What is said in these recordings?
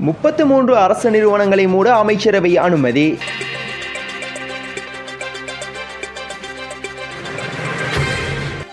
முப்பத்து மூன்று அரசு நிறுவனங்களை மூட அமைச்சரவை அனுமதி.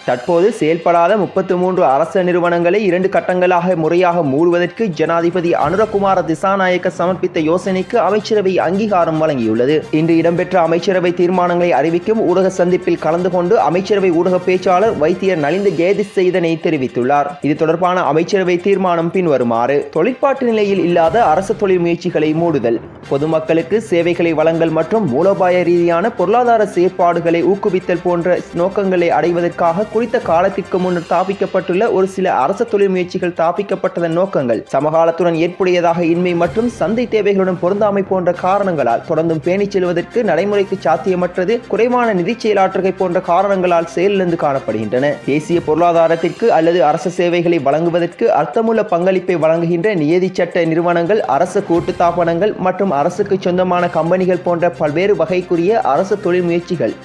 தற்போது செயல்படாத முப்பத்து மூன்று அரச நிறுவனங்களை இரண்டு கட்டங்களாக முறையாக மூடுவதற்கு ஜனாதிபதி அனுரகுமார திசாநாயக்க சமர்ப்பித்த யோசனைக்கு அமைச்சரவை அங்கீகாரம் வழங்கியுள்ளது. இன்று இடம்பெற்ற அமைச்சரவை தீர்மானங்களை அறிவிக்கும் ஊடக சந்திப்பில் கலந்து கொண்டு அமைச்சரவை ஊடக பேச்சாளர் வைத்தியர் நலிந்த ஜெயதிஸ் இதனை தெரிவித்துள்ளார். இது தொடர்பான அமைச்சரவை தீர்மானம் பின்வருமாறு தொழிற்பாட்டு நிலையில் இல்லாத அரசு தொழில் முயற்சிகளை மூடுதல் பொதுமக்களுக்கு சேவைகளை வழங்கல் மற்றும் மூலோபாய ரீதியான பொருளாதார செயற்பாடுகளை ஊக்குவித்தல் போன்ற நோக்கங்களை அடைவதற்காக குறித்த காலத்திற்கு முன்னர் தாபிக்கப்பட்டுள்ள ஒரு சில அரசு தொழில் முயற்சிகள் தாபிக்கப்பட்டதன் நோக்கங்கள். சமகாலத்துடன் ஏற்புடையதாக இன்மை மற்றும் சந்தை தேவைகளுடன் பொருந்தாமை போன்ற காரணங்களால் தொடர்ந்தும் பேணிச் செல்வதற்கு நடைமுறைக்கு சாத்தியமற்றது குறைவான நிதி செயலாற்றுகை போன்ற காரணங்களால் செயலிழந்து காணப்படுகின்றன. தேசிய பொருளாதாரத்திற்கு அல்லது அரசு சேவைகளை வழங்குவதற்கு அர்த்தமுள்ள பங்களிப்பை வழங்குகின்ற நியதி சட்ட நிறுவனங்கள் அரசு கூட்டுத்தாபனங்கள் மற்றும் அரசுக்கு சொந்தமான கம்பெனிகள் போன்ற பல்வேறு வகைக்குரிய அரசு தொழில் முயற்சிகள்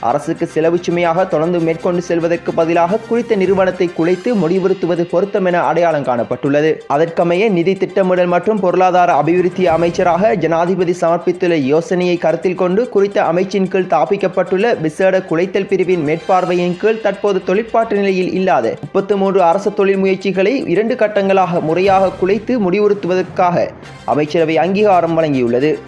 அரசுக்கு செலவு சுமையாக தொடர்ந்து மேற்கொண்டு செல்வதற்கு பதிலாக குறித்த நிறுவனத்தை குலைத்து முடிவுறுத்துவது பொருத்தம் என அடையாளம் காணப்பட்டுள்ளது. அதற்கமைய நிதி திட்டமிடல் மற்றும் பொருளாதார அபிவிருத்தி அமைச்சராக ஜனாதிபதி சமர்ப்பித்துள்ள யோசனையை கருத்தில் கொண்டு குறித்த அமைச்சின் கீழ் தாபிக்கப்பட்டுள்ள விசேட குலைத்தல் பிரிவின் மேற்பார்வையின் கீழ் தற்போது தொழிற்பாட்டு நிலையில் இல்லாத முப்பத்து மூன்று அரசு தொழில் முயற்சிகளை இரண்டு கட்டங்களாக முறையாக குலைத்து முடிவுறுத்துவதற்காக அமைச்சரவை அங்கீகாரம் வழங்கியுள்ளது.